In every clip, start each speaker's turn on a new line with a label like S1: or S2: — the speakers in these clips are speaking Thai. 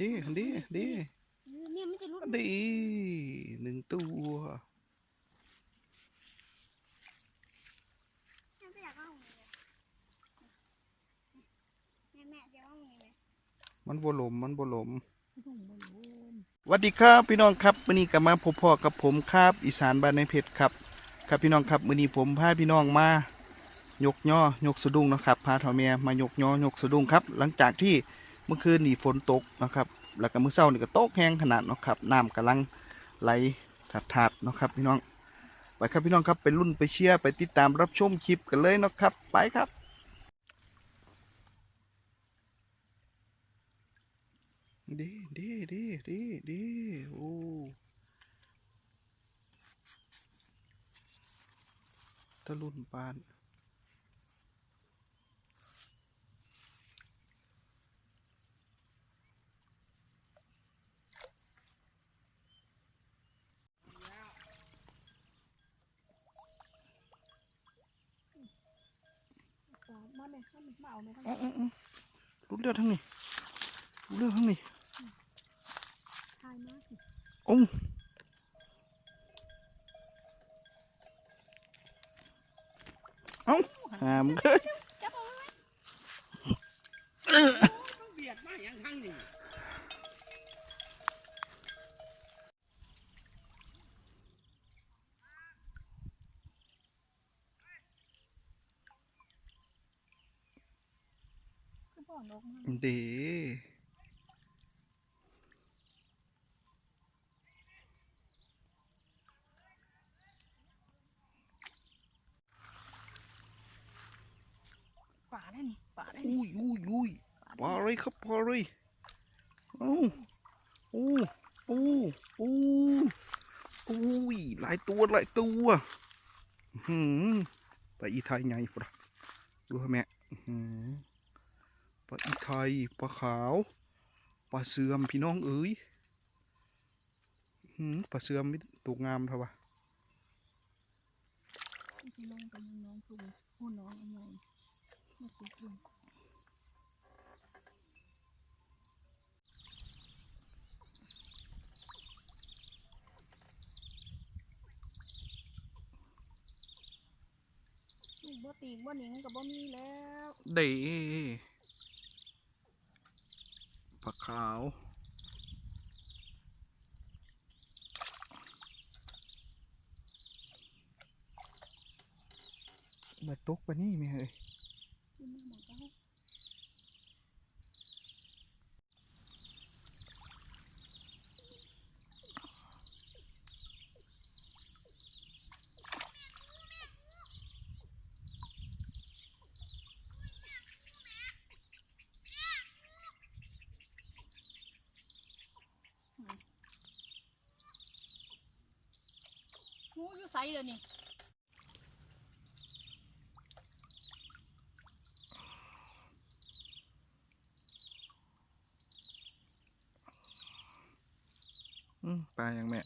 S1: ดีดีดี
S2: เออเนี่ยมันจะรุด
S1: ดีหนึ่งตัว
S2: แม่ไม่อยากเอาอย่างนี้เลยแม่แม่จะเอาอย่างนี้ไหม
S1: มันบหลมมันบหลม
S2: ถุงบอลลูน
S1: สวัสดีครับพี่น้องครับมื้อนี้ก็มาพบพ่อกับผมครับอีสานบ้านในเพชรครับ ครับพี่น้องครับมื้อนี้ผมพาพี่น้องมายกย่อยกสะดุ้งเนาะครับพาเฒ่าแม่มายกย่อยกสะดุ้งครับ หลังจากที่เมื่อคืนนี่ฝนตกนะครับ แล้วก็มื้อเช้านี่ก็ตกแห้งขนาดนะครับน้ำกำลังไหลถาดๆเนะครับพี่น้อง ไปครับพี่น้องครับไปรุ่นไปเชียร์ไปติดตามรับชมคลิปกันเลยนะครับ ไปครับดีดีดีดีดีโอ้ตะลุนปาน
S2: มาแม่ข้ามาเอาแม่ข้า
S1: อ๋ออ๋ออ๋อรุดเลือดทั้งนี้รุดเลือดทั้งนี้
S2: ทายมากสิ
S1: โอ้เอ้าหามเอ้ย
S2: คือพ่อนกมัน
S1: ดี
S2: ป่าได้นี่ป่าได้
S1: อุ้ยอุ้ยอุ้ยปลาอะไรครับปลาอะไรเอ้าโอ้โอ้โอ้อุ้ยหลายตัวหลายตัวอื้อหืมปลาอีไทยไงปะดูให้แม่อื้อหือ ปลาอีไทยปลาขาวปลาเสื่อมพี่น้องเอ๋ยอื้อหือปลาเสื่อมไม่ตกงามเท่าวะ
S2: ที่ลงไปน้องสูงผู้น้องอะไรไม่ติดลงลูกบ่ตีกบ่หนิงกับบ่มีแล้ว
S1: เด้ปลา ขาว มาตกปะนี่แม่เอ้ย
S2: ที่นี่หมดแล้ว งูอยู่ไสเลยนี่
S1: อืมปลายังแม่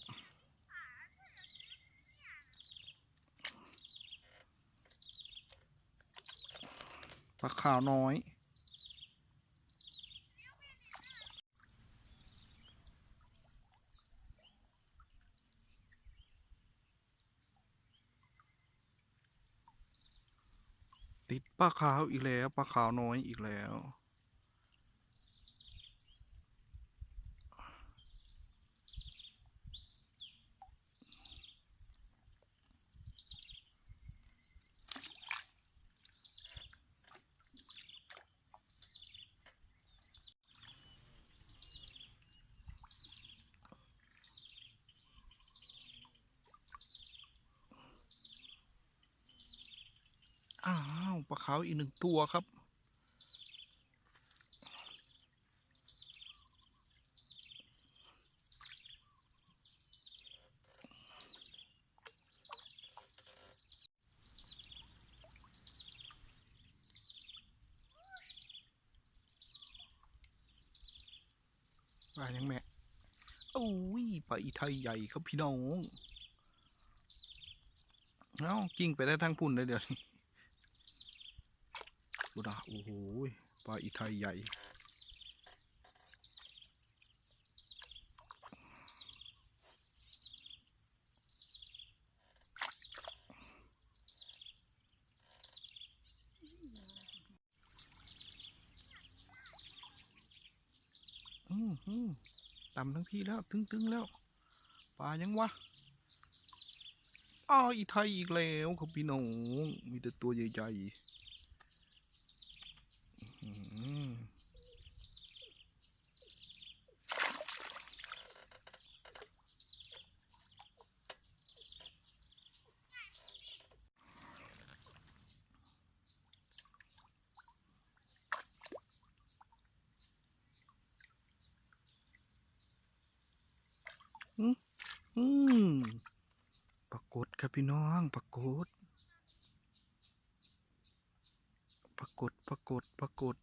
S1: ปลาขาวน้อย ติดปลาขาวอีกแล้วปลาขาวน้อยอีกแล้วอ้า ปลาขาวอีกหนึ่งตัวครับ ปลายังแม่โอ้ยปลาอีไทยใหญ่ครับพี่น้อง เอ้า กิ้งไปได้ทั้งพุ่นเลยเดี๋ยวนี้ บูดาโอ้โหปลาอีไทยใหญ่ อืมอืมต่ำทั้งพี่แล้ว ตึงๆแล้ว ปลายังวะอ้าอีไทยอีกแล้วครับพี่น้อง มีแต่ตัวใหญ่ๆ อืมปรากฏครับพี่น้องปรากฏป รากฏปรากฏปรากฏ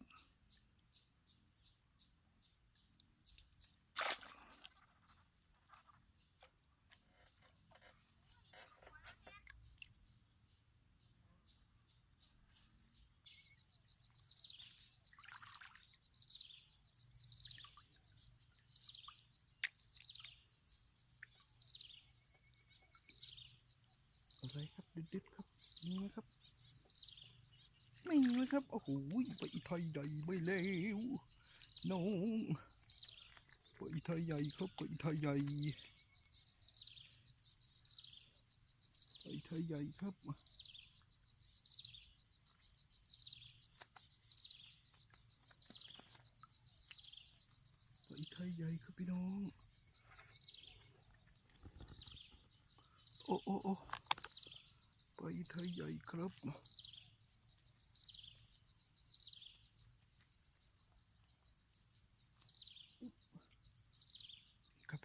S1: อะไรครับดึดๆครับนี่ไหมครับ นี่ไหมครับโอ้โหไปไทยใหญ่ไม่เลวน้องไปไทยใหญ่ครับไปไทยใหญ่ไปไทยใหญ่ครับไปไทยใหญ่ครับพี่น้องโอ้โอ้โอ้ไปไทยใหญ่ครับ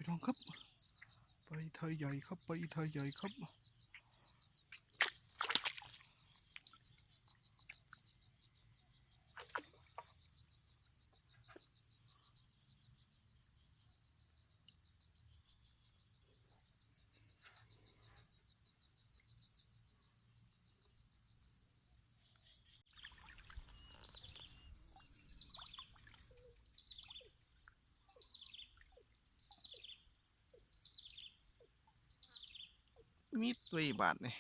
S1: รับพี่น้องครับ ไปไทยใหญ่ครับ ไปไทยใหญ่ครับ มีตัวอีบาทนี่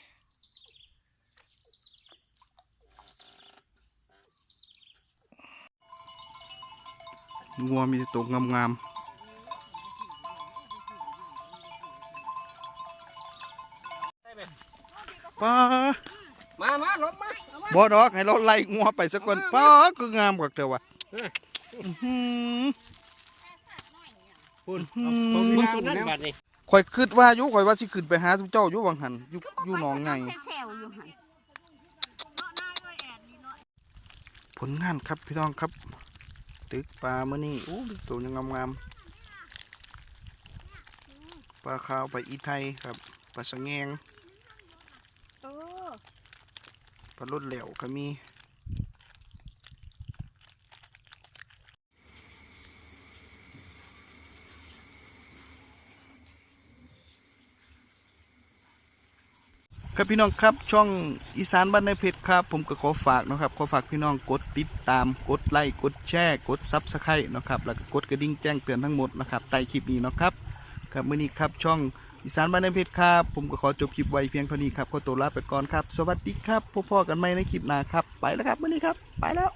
S1: งัวมีแต่ตัวงามๆป้า
S3: มามาลบมา
S1: บ่ดอกให้เราไล่งัวไปสักก่อนป้าคืองามกว่าเธอวะอื้อหือ
S3: คุณ
S1: อืม
S3: ผมมีตัวนั้นบัดนี่
S1: ข่อยคิดว่าอยู่ข่อยว่าสิขึ้นไปหาทุกเจ้าอยู่วังหันอยู่อยู่หนองไง
S2: แซวอยู่หัน
S1: ผลงานครับพี่น้องครับ ตึกปลาเมื่อนี้โอ้ตัวยังงามๆปลาขาวไปลาอีไทยครับปลาสะแงง
S2: เออ
S1: ปลาลดแหลวก็มี ครับพี่น้องครับช่องอีสานบ้านในเพชรครับ ผมก็ขอฝากนะครับขอฝากพี่น้องกดติดตามกดไลค์กดแชร์กดซับสไครต์นะครับแล้วก็กดกระดิ่งแจ้งเตือนทั้งหมดนะครับใต้คลิปนี้นะครับครับมื่อนี้ครับช่องอีสานบ้านในเพชรครับผมก็ขอจบคลิปไว้เพียงเท่านี้ครับขอตัวลาไปก่อนครับ สวัสดีครับพบพ่อกันใหม่ในคลิปหน้าครับไปแล้วครับมื่อนี้ครับไปแล้ว